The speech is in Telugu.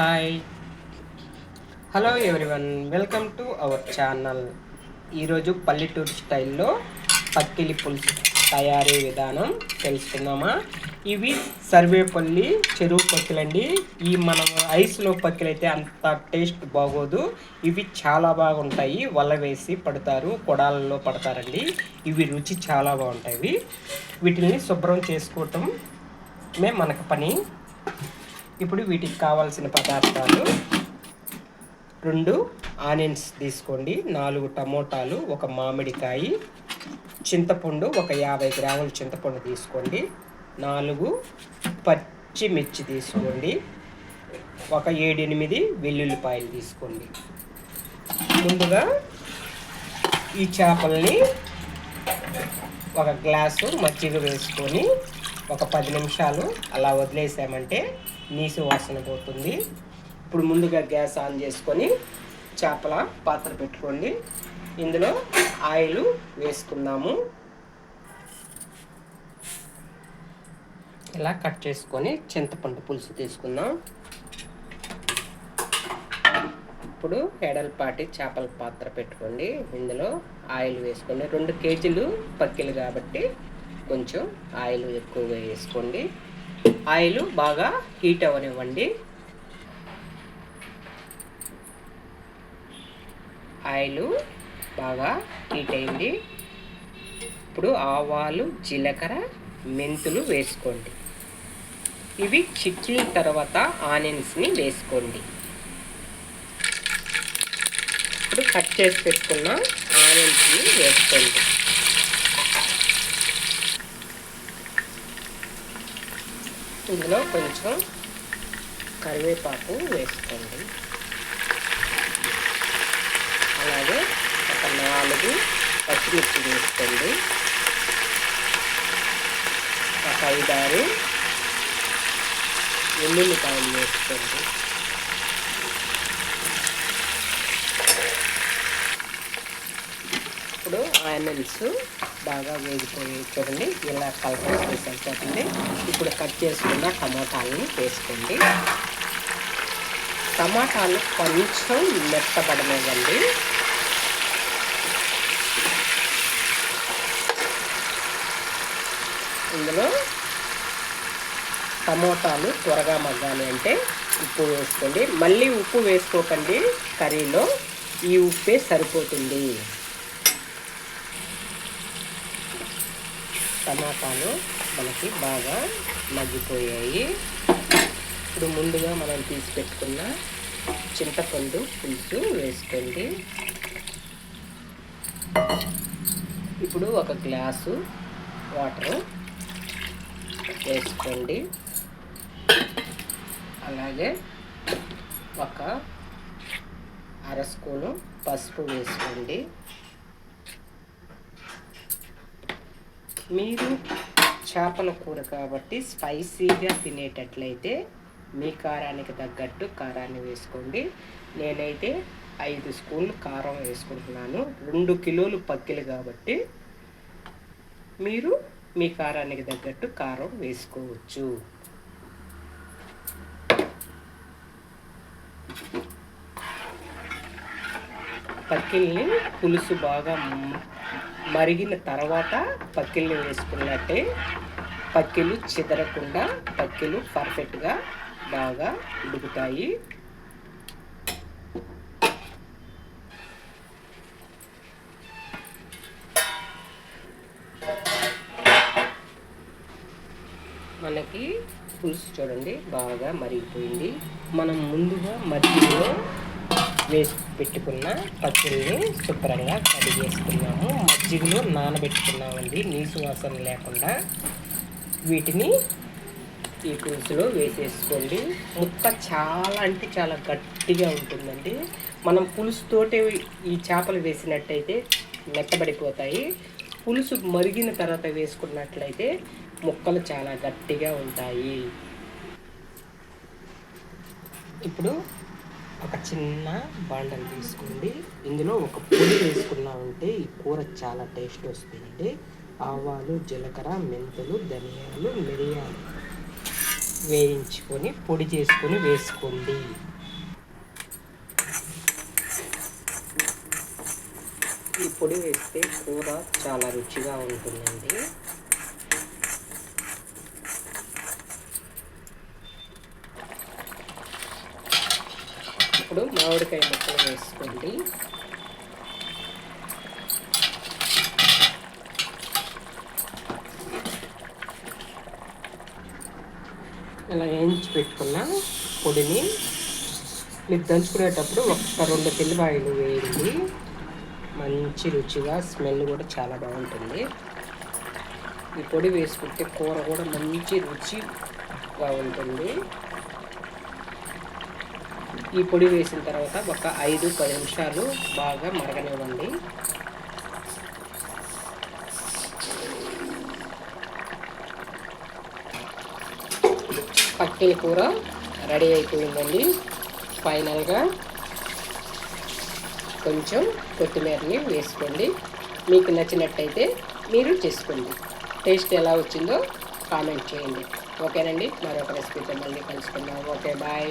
Hi hello everyone welcome to our channel ఈరోజు పల్లెటూరు స్టైల్లో పక్కిలి పులుసు తయారీ విధానం తెలుసుకుందామా? ఇవి సర్వేపల్లి చెరువు పక్కిలండి ఈ మనం ఐస్లో పక్కిలైతే అంత టేస్ట్ బాగోదు. ఇవి చాలా బాగుంటాయి. వల వేసి పడతారు కొడాలలో పడతారండి. ఇవి రుచి చాలా బాగుంటాయి. వీటిని శుభ్రం చేసుకోవటం మే మనకు పని. ఇప్పుడు వీటికి కావాల్సిన పదార్థాలు రెండు ఆనియన్స్ తీసుకోండి నాలుగు టమోటాలు ఒక మామిడికాయ చింతపండు ఒక యాభై గ్రాముల చింతపండు తీసుకోండి నాలుగు పచ్చిమిర్చి తీసుకోండి ఒక ఏడెనిమిది వెల్లుల్లిపాయలు తీసుకోండి. ముందుగా ఈ చేపల్ని ఒక గ్లాసు మజ్జిగ వేసుకొని ఒక పది నిమిషాలు అలా వదిలేసామంటే నీసు వాసన పోతుంది. ఇప్పుడు ముందుగా గ్యాస్ ఆన్ చేసుకొని చేపల పాత్ర పెట్టుకోండి. ఇందులో ఆయిల్ వేసుకుందాము. ఇలా కట్ చేసుకొని చింతపండు పులుసు తీసుకుందాం. ఇప్పుడు ఎడల్పాటి చేపల పాత్ర పెట్టుకోండి. ఇందులో ఆయిల్ వేసుకోండి. రెండు కేజీలు పక్కిలు కాబట్టి కొంచెం ఆయిల్ ఎక్కువగా వేసుకోండి. ఆయిల్ బాగా హీట్ అవ్వనివ్వండి. ఆయిల్ బాగా హీట్ అయింది. ఇప్పుడు ఆవాలు జీలకర్ర మెంతులు వేసుకోండి. ఇవి చిక్కిన తర్వాత ఆనియన్స్ని వేసుకోండి. ఇప్పుడు కట్ చేసి పెట్టుకున్న ఆనియన్స్ని వేసుకోండి. ఇందులో కొంచెం కరివేపాకు వేసుకోండి. అలాగే ఒక నాలుగు పచ్చిమిర్చి వేసుకోండి. ఒక ఐదారు ఎల్లుల్లిపాయలు వేసుకోండి. ఇప్పుడు ఆనియన్స్ బాగా వేగిపోయి చూడండి. ఇలా కలర్ సరిపోతుంది ఇప్పుడు కట్ చేసుకున్న టమాటాలని వేసుకోండి. టమాటాలు కొంచెం మెత్తపడలేదండి ఇందులో టమోటాలు త్వరగా మగ్గాలి అంటే ఉప్పు వేసుకోండి. మళ్ళీ ఉప్పు వేసుకోకండి. కర్రీలో ఈ ఉప్పే సరిపోతుంది. టమాటాలు మనకి బాగా మగ్గిపోయాయి. ఇప్పుడు ముందుగా మనం తీసి పెట్టుకున్న చింతపండు పులుసు వేసుకోండి. ఇప్పుడు ఒక గ్లాసు వాటర్ వేసుకోండి. అలాగే ఒక అర స్పూను పసుపు వేసుకోండి. మీరు చేపల కూర కాబట్టి స్పైసీగా తినేటట్లయితే మీ కారానికి తగ్గట్టు కారాన్ని వేసుకోండి. నేనైతే ఐదు స్పూన్లు కారం వేసుకుంటున్నాను. రెండు కిలోలు పక్కిలు కాబట్టి మీరు మీ కారానికి తగ్గట్టు కారం వేసుకోవచ్చు. పక్కిల్ని పులుసు బాగా మరిగిన తర్వాత పక్కిల్ని వేసుకున్నట్టే పక్కిలు చెదరకుండా పక్కిలు పర్ఫెక్ట్గా బాగా ఉడుకుతాయి. మనకి పులుసు చూడండి బాగా మరిగిపోయింది. మనం ముందుగా మధ్యలో వేసి పెట్టుకున్న పచ్చడిని శుభ్రంగా కడిగేసుకున్నాము. మజ్జిగలో నానబెట్టుకున్నామండి. నీసు వాసన లేకుండా. వీటిని ఈ పులుసులో వేసేసుకోండి. ముక్క చాలా అంటే చాలా గట్టిగా ఉంటుందండి. మనం పులుసుతోటే ఈ చేపలు వేసినట్టయితే మెత్తబడిపోతాయి. పులుసు మరిగిన తర్వాత వేసుకున్నట్లయితే ముక్కలు చాలా గట్టిగా ఉంటాయి. ఇప్పుడు ఒక చిన్న బాండలు తీసుకోండి. ఇందులో ఒక పొడి వేసుకున్నామంటే ఈ కూర చాలా టేస్ట్ వస్తుంది ఆవాలు జీలకర్ర మెంతులు ధనియాలు మిరియాలు వేయించుకొని పొడి చేసుకొని వేసుకోండి. ఈ పొడి వేస్తే కూర చాలా రుచిగా ఉంటుందండి. ఇప్పుడు మామిడికాయ ముక్కలు వేసుకోండి. ఇలా వేయించి పెట్టుకున్న పొడిని మీరు దంచుకునేటప్పుడు ఒక్క రెండు తెల్లిపాయలు వేయండి. మంచి రుచిగా స్మెల్ కూడా చాలా బాగుంటుంది. ఈ పొడి వేసుకుంటే కూర కూడా మంచి రుచిగా ఉంటుంది. ఈ పొడి వేసిన తర్వాత ఒక ఐదు పది నిమిషాలు బాగా మరగనివ్వండి. పక్కిన కూర రెడీ అయిపోయిందండి. ఫైనల్గా కొంచెం కొత్తిమీరని వేసుకోండి. మీకు నచ్చినట్టయితే మీరు చేసుకోండి. టేస్ట్ ఎలా వచ్చిందో కామెంట్ చేయండి. ఓకేనండి మరొక రెసిపీతో మళ్ళీ కలుసుకుందాం. Okay bye.